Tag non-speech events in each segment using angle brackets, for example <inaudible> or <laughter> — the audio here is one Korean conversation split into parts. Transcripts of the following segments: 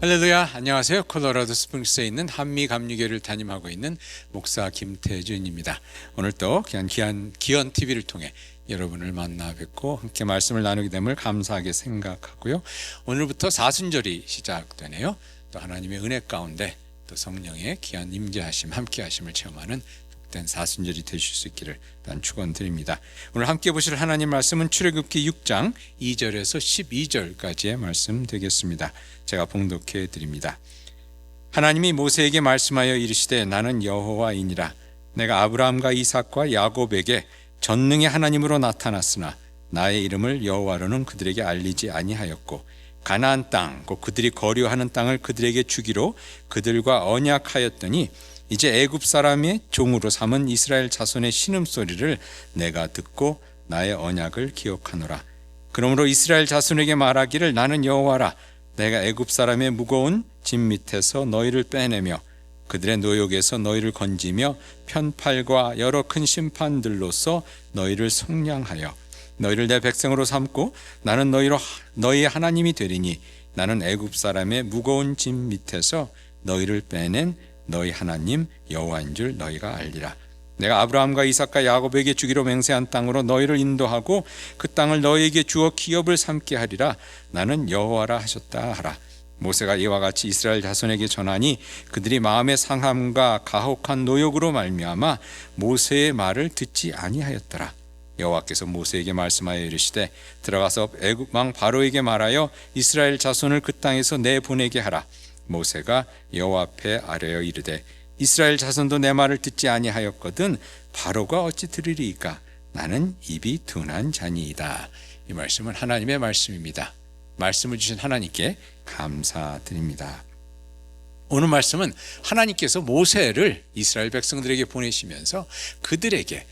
할렐루야. 안녕하세요. 콜로라도 스프링스에 있는 한미 감리교를 담임하고 있는 목사 김태준입니다. 오늘 또 귀한 기원 TV를 통해 여러분을 만나 뵙고 함께 말씀을 나누게 됨을 감사하게 생각하고요. 오늘부터 사순절이 시작되네요. 또 하나님의 은혜 가운데 또 성령의 귀한 임재하심 함께하심을 체험하는 복된 사순절이 되실 수 있기를 단 축원드립니다. 오늘 함께 보실 하나님 말씀은 출애굽기 6장 2절에서 12절까지의 말씀 되겠습니다. 제가 봉독해 드립니다. 하나님이 모세에게 말씀하여 이르시되 나는 여호와이니라 내가 아브라함과 이삭과 야곱에게 전능의 하나님으로 나타났으나 나의 이름을 여호와로는 그들에게 알리지 아니하였고 가나안 땅, 곧 그들이 거류하는 땅을 그들에게 주기로 그들과 언약하였더니 이제 애굽 사람의 종으로 삼은 이스라엘 자손의 신음 소리를 내가 듣고 나의 언약을 기억하노라. 그러므로 이스라엘 자손에게 말하기를 나는 여호와라. 내가 애굽 사람의 무거운 짐 밑에서 너희를 빼내며 그들의 노역에서 너희를 건지며 편팔과 여러 큰 심판들로서 너희를 속량하여 너희를 내 백성으로 삼고 나는 너희로 너희의 하나님이 되리니 나는 애굽 사람의 무거운 짐 밑에서 너희를 빼낸 너희 하나님 여호와인 줄 너희가 알리라. 내가 아브라함과 이삭과 야곱에게 주기로 맹세한 땅으로 너희를 인도하고 그 땅을 너희에게 주어 기업을 삼게 하리라. 나는 여호와라 하셨다 하라. 모세가 이와 같이 이스라엘 자손에게 전하니 그들이 마음의 상함과 가혹한 노역으로 말미암아 모세의 말을 듣지 아니하였더라. 여호와께서 모세에게 말씀하여 이르시되 들어가서 애굽 왕 바로에게 말하여 이스라엘 자손을 그 땅에서 내보내게 하라. 모세가 여호와 앞에 아뢰어 이르되 이스라엘 자손도 내 말을 듣지 아니하였거든 바로가 어찌 들으리이까 나는 입이 둔한 자니이다. 이 말씀은 하나님의 말씀입니다. 말씀을 주신 하나님께 감사드립니다. 오늘 말씀은 하나님께서 모세를 이스라엘 백성들에게 보내시면서 그들에게 아,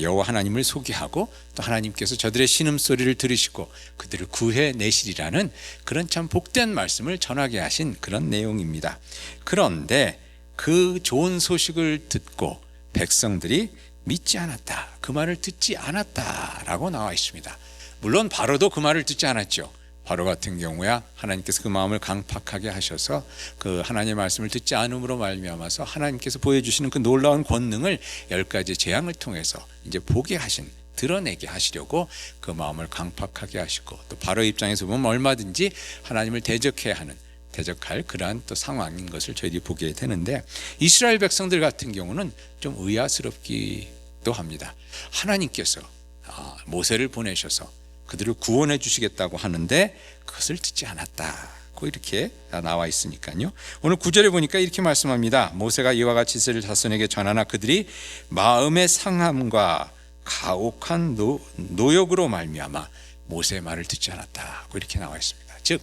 여호와 하나님을 소개하고 또 하나님께서 저들의 신음 소리를 들으시고 그들을 구해 내시리라는 그런 참 복된 말씀을 전하게 하신 그런 내용입니다. 그런데 그 좋은 소식을 듣고 백성들이 믿지 않았다. 그 말을 듣지 않았다라고 나와 있습니다. 물론 바로도 그 말을 듣지 않았죠. 바로 같은 경우야 하나님께서 그 마음을 강팍하게 하셔서 그 하나님의 말씀을 듣지 않음으로 말미암아서 하나님께서 보여주시는 그 놀라운 권능을 열 가지 재앙을 통해서 이제 보게 하신 드러내게 하시려고 그 마음을 강팍하게 하시고 또 바로 입장에서 보면 얼마든지 하나님을 대적해야 하는 대적할 그러한 또 상황인 것을 저희들이 보게 되는데 이스라엘 백성들 같은 경우는 좀 의아스럽기도 합니다. 하나님께서 아, 모세를 보내셔서 그들을 구원해 주시겠다고 하는데 그것을 듣지 않았다고 이렇게 나와 있으니까요. 오늘 구절에 보니까 이렇게 말씀합니다. 모세가 이와 같이 이스라엘 자손에게 전하나 그들이 마음의 상함과 가혹한 노, 노역으로 말미암아 모세의 말을 듣지 않았다고 이렇게 나와 있습니다. 즉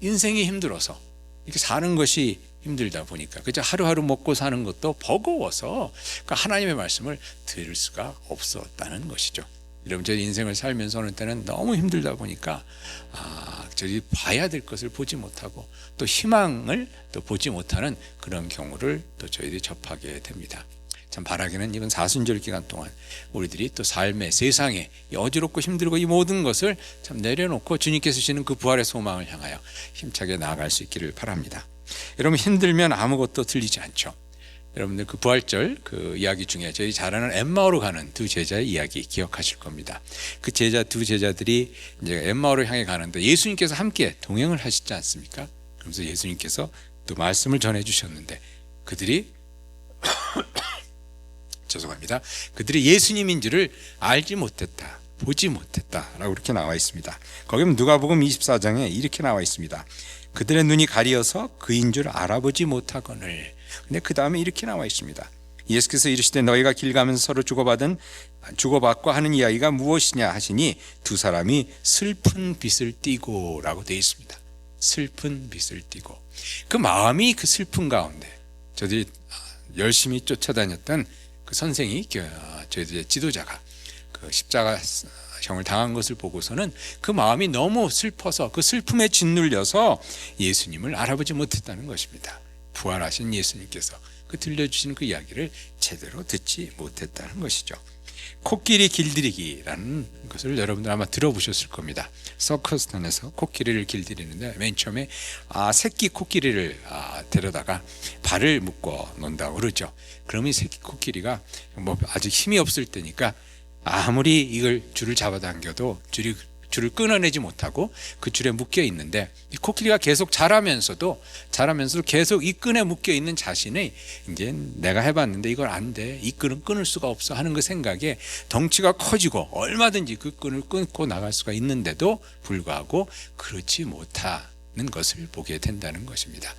인생이 힘들어서 이렇게 사는 것이 힘들다 보니까 그저 하루하루 먹고 사는 것도 버거워서 그 하나님의 말씀을 들을 수가 없었다는 것이죠. 여러분 저 인생을 살면서 어느 때는 너무 힘들다 보니까 아, 저희 봐야 될 것을 보지 못하고 또 희망을 또 보지 못하는 그런 경우를 또 저희들이 접하게 됩니다. 참 바라기는 이번 사순절 기간 동안 우리들이 또 삶의 세상에 이 어지럽고 힘들고 이 모든 것을 참 내려놓고 주님께서 주시는 그 부활의 소망을 향하여 힘차게 나아갈 수 있기를 바랍니다. 여러분 힘들면 아무것도 들리지 않죠. 여러분들 그 부활절 그 이야기 중에 저희 잘 아는 엠마오로 가는 두 제자의 이야기 기억하실 겁니다. 그 제자 두 제자들이 이제 엠마오로 향해 가는데 예수님께서 함께 동행을 하시지 않습니까? 그러면서 예수님께서 또 말씀을 전해 주셨는데 그들이 <coughs> 죄송합니다. 그들이 예수님인 줄을 알지 못했다. 보지 못했다라고 이렇게 나와 있습니다. 거기 는 누가복음 24장에 이렇게 나와 있습니다. 그들의 눈이 가리어서 그인 줄 알아보지 못하거늘. 근데 그 다음에 이렇게 나와 있습니다. 예수께서 이르시되 너희가 길 가면서 서로 주고받은 주고받고 하는 이야기가 무엇이냐 하시니 두 사람이 슬픈 빛을 띠고라고 되어 있습니다. 슬픈 빛을 띠고 그 마음이 그 슬픈 가운데 저들이 열심히 쫓아다녔던 그 선생이 저희들의 지도자가 그 십자가 형을 당한 것을 보고서는 그 마음이 너무 슬퍼서 그 슬픔에 짓눌려서 예수님을 알아보지 못했다는 것입니다. 부활하신 예수님께서 그 들려주시는 그 이야기를 제대로 듣지 못했다는 것이죠. 코끼리 길들이기라는 것을 여러분들 아마 들어보셨을 겁니다. 서커스단에서 코끼리를 길들이는데 맨 처음에 아 새끼 코끼리를 아, 데려다가 발을 묶어 놓는다고 그러죠. 그러면 이 새끼 코끼리가 뭐 아직 힘이 없을 때니까 아무리 이걸 줄을 잡아당겨도 줄이 줄을 끊어내지 못하고 그 줄에 묶여 있는데 이 코끼리가 계속 자라면서도 자라면서도 계속 이 끈에 묶여 있는 자신이 이제 내가 해봤는데 이걸 안 돼. 이 끈은 끊을 수가 없어 하는 그 생각에 덩치가 커지고 얼마든지 그 끈을 끊고 나갈 수가 있는데도 불구하고 그렇지 못하는 것을 보게 된다는 것입니다.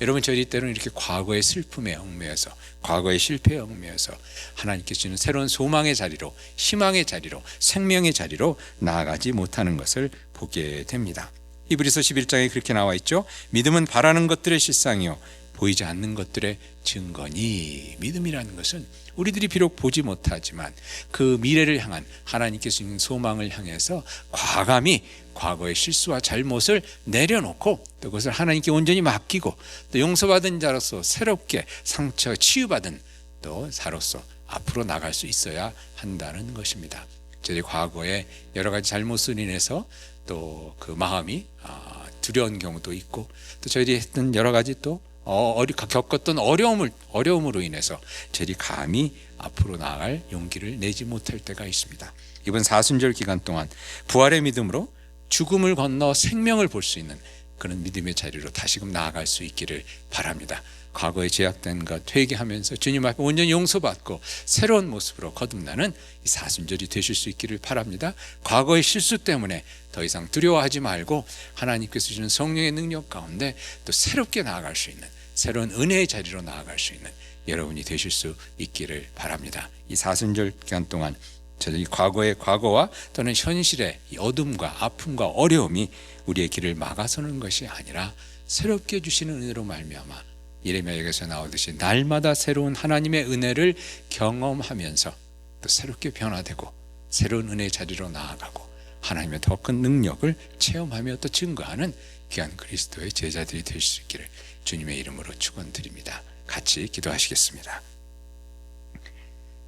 여러분 저희 때로는 이렇게 과거의 슬픔에 얽매여서 과거의 실패에 얽매여서 하나님께서 주는 새로운 소망의 자리로 희망의 자리로 생명의 자리로 나아가지 못하는 것을 보게 됩니다. 히브리서 11장에 그렇게 나와 있죠. 믿음은 바라는 것들의 실상이요 보이지 않는 것들의 증거니 믿음이라는 것은 우리들이 비록 보지 못하지만 그 미래를 향한 하나님께서 주는 소망을 향해서 과감히 과거의 실수와 잘못을 내려놓고 또 그것을 하나님께 온전히 맡기고 또 용서받은 자로서 새롭게 상처 치유받은 또 자로서 앞으로 나갈 수 있어야 한다는 것입니다. 저희 과거에 여러 가지 잘못을 인해서 또 그 마음이 아, 두려운 경우도 있고 또 저희들이 했던 여러 가지 또 어, 겪었던 어려움을 어려움으로 인해서 저희 감히 앞으로 나아갈 용기를 내지 못할 때가 있습니다. 이번 사순절 기간 동안 부활의 믿음으로 죽음을 건너 생명을 볼 수 있는 그런 믿음의 자리로 다시금 나아갈 수 있기를 바랍니다. 과거에 제약된 것 회개하면서 주님 앞에 온전히 용서받고 새로운 모습으로 거듭나는 이 사순절이 되실 수 있기를 바랍니다. 과거의 실수 때문에 더 이상 두려워하지 말고 하나님께서 주는 성령의 능력 가운데 또 새롭게 나아갈 수 있는 새로운 은혜의 자리로 나아갈 수 있는 여러분이 되실 수 있기를 바랍니다. 이 사순절 기간 동안 저희 과거의 과거와 또는 현실의 이 어둠과 아픔과 어려움이 우리의 길을 막아서는 것이 아니라 새롭게 주시는 은혜로 말미암아 예레미야에서 나오듯이 날마다 새로운 하나님의 은혜를 경험하면서 또 새롭게 변화되고 새로운 은혜의 자리로 나아가고 하나님의 더 큰 능력을 체험하며 또 증거하는 귀한 그리스도의 제자들이 될 수 있기를 주님의 이름으로 축원드립니다. 같이 기도하시겠습니다.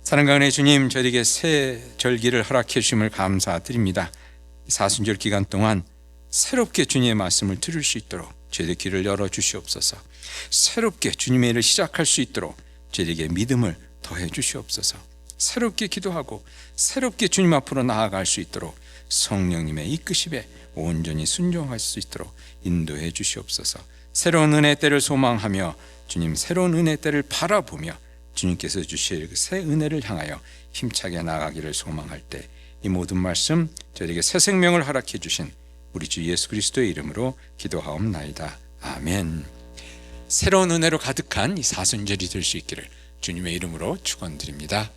사랑과 은혜 주님 저에게 새 절기를 허락해 주심을 감사드립니다. 사순절 기간 동안 새롭게 주님의 말씀을 들을 수 있도록 저에게 길을 열어 주시옵소서. 새롭게 주님의 일을 시작할 수 있도록 저에게 믿음을 더해 주시옵소서. 새롭게 기도하고 새롭게 주님 앞으로 나아갈 수 있도록 성령님의 이끄심에 온전히 순종할 수 있도록 인도해 주시옵소서. 새로운 은혜 때를 소망하며 주님 새로운 은혜 때를 바라보며 주님께서 주실 그새 은혜를 향하여 힘차게 나가기를 소망할 때 이 모든 말씀 저에게 새 생명을 허락해 주신 우리 주 예수 그리스도의 이름으로 기도하옵나이다. 아멘. 새로운 은혜로 가득한 이 사순절이 될 수 있기를 주님의 이름으로 축원드립니다.